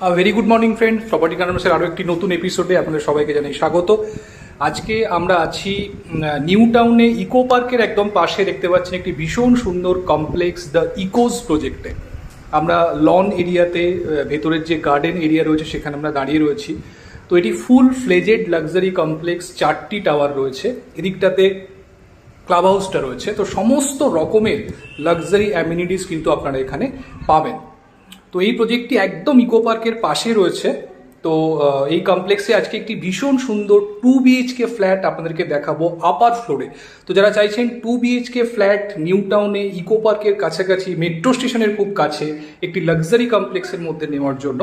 Very good morning friend property কারণসের আরও একটি নতুন এপিসোডে আপনাদের সবাইকে জানাই স্বাগত। আজকে আমরা আছি নিউ টাউনে ইকো পার্কের একদম পাশে দেখতে পাচ্ছেন একটি ভীষণ সুন্দর কমপ্লেক্স দ্য ইকোজ প্রজেক্টে আমরা লন এরিয়াতে ভেতরের যে গার্ডেন এরিয়া রয়েছে সেখানে আমরা দাঁড়িয়ে রয়েছি। তো এটি ফুল ফ্লেজেড লাক্সারি কমপ্লেক্স চারটি টাওয়ার রয়েছে। এদিকটাতে ক্লাব হাউসটা রয়েছে। তো সমস্ত রকমের লাক্সারি অ্যামিনিটিস কিন্তু আপনারা এখানে পাবেন। তো এই প্রজেক্টটি একদম ইকো পার্কের পাশে রয়েছে। তো এই কমপ্লেক্সে আজকে একটি ভীষণ সুন্দর টু বিএইচকে ফ্ল্যাট আপনাদেরকে দেখাবো আপার ফ্লোরে তো যারা চাইছেন টু বিএইচকে ফ্ল্যাট নিউ টাউনে ইকো পার্কের কাছাকাছি মেট্রো স্টেশনের খুব কাছে একটি লাক্সারি কমপ্লেক্সের মধ্যে নেওয়ার জন্য,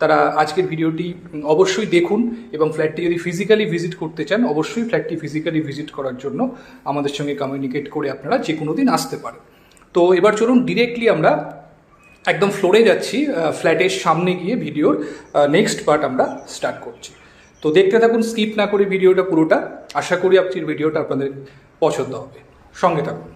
তারা আজকের ভিডিওটি অবশ্যই দেখুন এবং ফ্ল্যাটটি যদি ফিজিক্যালি ভিজিট করতে চান, অবশ্যই ফ্ল্যাটটি ফিজিক্যালি ভিজিট করার জন্য আমাদের সঙ্গে কমিউনিকেট করে আপনারা যে কোনো দিন আসতে পারেন। তো, এবার চলুন ডিরেক্টলি আমরা একদম ফ্লোরে যাচ্ছি ফ্ল্যাটের সামনে গিয়ে ভিডিওর নেক্সট পার্ট আমরা স্টার্ট করছি। তো দেখতে থাকুন স্কিপ না করে ভিডিওটা পুরোটা। আশা করি আপনার ভিডিওটা আপনাদের পছন্দ হবে। সঙ্গে থাকুন।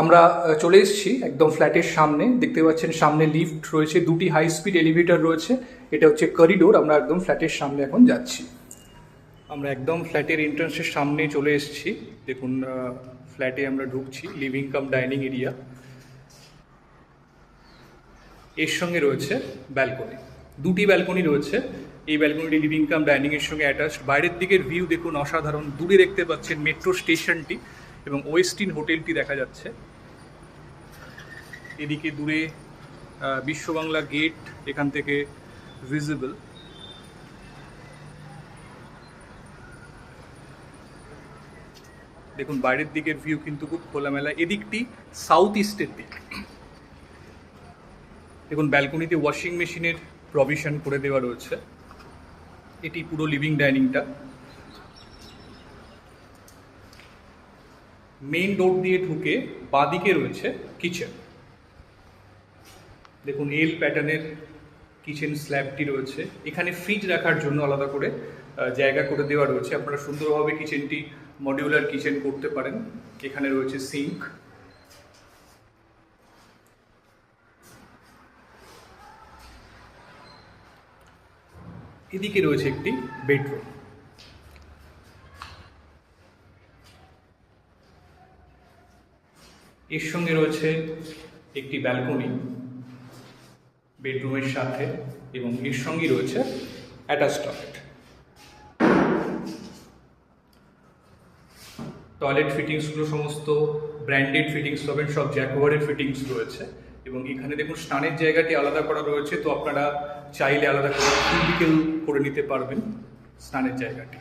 আমরা চলে এসেছি একদম ফ্ল্যাটের সামনে। দেখতে পাচ্ছেন, সামনে লিফট রয়েছে, দুটি হাই স্পিড এলিভেটর রয়েছে। এটা হচ্ছে করিডোর আমরা একদম ফ্ল্যাটের সামনে এখন যাচ্ছি। আমরা একদম ফ্ল্যাটের এন্ট্রান্সের সামনে চলে এসেছি। দেখুন ফ্ল্যাটে আমরা ঢুকছি লিভিং কাম ডাইনিং এরিয়া এর সঙ্গে রয়েছে ব্যালকনি দুটি ব্যালকনি রয়েছে। এই ব্যালকনিটি লিভিং কাম ডাইনিং এর সঙ্গে অ্যাটাচ বাইরের দিকের ভিউ দেখুন অসাধারণ। দূরে দেখতে পাচ্ছেন মেট্রো স্টেশনটি এবং ওয়েস্টিন হোটেলটি দেখা যাচ্ছে। এদিকে দূরে বিশ্ববাংলা গেট এখান থেকে ভিজিবল দেখুন, বাইরের দিকের ভিউ কিন্তু খুব খোলামেলা। এদিকটি সাউথ ইস্টের দিক। দেখুন ব্যালকনিতে ওয়াশিং মেশিনের প্রভিশন করে দেওয়া রয়েছে। এটি পুরো লিভিং ডাইনিংটা মেইন ডোর দিয়ে ঢুকে বাদিকে রয়েছে কিচেন দেখুন এল প্যাটার্নের কিচেন স্ল্যাবটি রয়েছে। এখানে ফ্রিজ রাখার জন্য আলাদা করে জায়গা করে দেওয়া রয়েছে। আপনারা সুন্দরভাবে কিচেনটি মডিউলার কিচেন করতে পারেন। এখানে রয়েছে সিঙ্ক এদিকে রয়েছে একটি বেডরুম এর সঙ্গে রয়েছে একটি ব্যালকনি বেডরুমের সাথে এবং এর সঙ্গেই রয়েছে অ্যাটাচ টয়লেট টয়লেট ফিটিংসগুলো সমস্ত ব্র্যান্ডেড ফিটিংস পাবেন, সব জ্যাকোয়ারের ফিটিংস রয়েছে। এবং এখানে দেখুন, স্নানের জায়গাটি আলাদা করা রয়েছে, তো আপনারা চাইলে আলাদা করে কিউবিকেল করে নিতে পারবেন স্নানের জায়গাটি।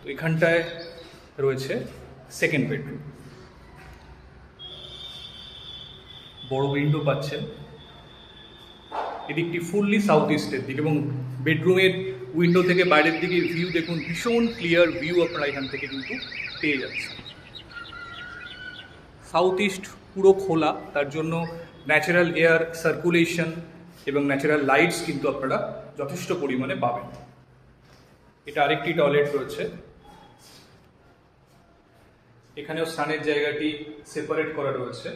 তো এখানটায় রয়েছে সেকেন্ড বেডরুম বড় উইন্ডো পাচ্ছেন। এদিকটি ফুললি সাউথ ইস্টের দিক এবং বেডরুমের উইন্ডো থেকে বাইরের দিকে ভিউ দেখুন, ভীষণ ক্লিয়ার ভিউ আপনারা এখান থেকে কিন্তু পেয়ে যাচ্ছেন। সাউথ ইস্ট পুরো খোলা, তার জন্য ন্যাচারাল এয়ার সার্কুলেশন এবং ন্যাচারাল লাইটস কিন্তু আপনারা যথেষ্ট পরিমাণে পাবেন। এটা আরেকটি টয়লেট রয়েছে। এখানেও স্নানের জায়গাটি সেপারেট করা রয়েছে।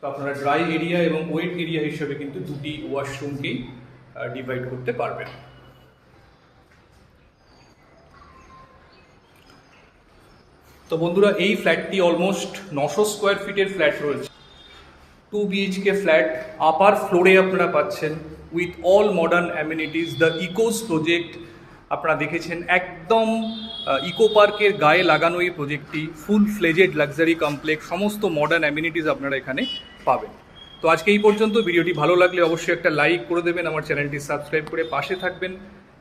তো আপনারা ড্রাই এরিয়া এবং ওয়েট এরিয়া হিসেবে কিন্তু দুটি ওয়াশরুমকেই ডিভাইড করতে পারবেন। তো বন্ধুরা, এই ফ্ল্যাটটি অলমোস্ট নশো স্কোয়ার ফিটের ফ্ল্যাট রয়েছে। টু বিএইচকে ফ্ল্যাট আপার ফ্লোরে আপনারা পাচ্ছেন। With all modern amenities the Ecos project আপনারা দেখেছেন, একদম ইকো পার্কের গায়ে লাগানো এই প্রজেক্টটি ফুল ফ্লেজেড লাক্সারি কমপ্লেক্স সমস্ত মডার্ন অ্যামিনিটিস আপনারা এখানে পাবেন। তো আজকে এই পর্যন্ত, ভিডিওটি ভালো লাগলে অবশ্যই একটা লাইক করে দেবেন, আমার চ্যানেলটি সাবস্ক্রাইব করে পাশে থাকবেন।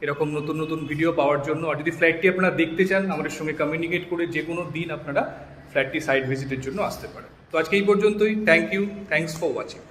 এরকম নতুন নতুন ভিডিও পাওয়ার জন্য। আর যদি ফ্ল্যাটটি আপনারা দেখতে চান, আমাদের সঙ্গে কমিউনিকেট করে যে কোনো দিন আপনারা ফ্ল্যাটটি সাইট ভিজিটের জন্য আসতে পারেন। তো আজকে এই পর্যন্তই। Thank you thanks for watching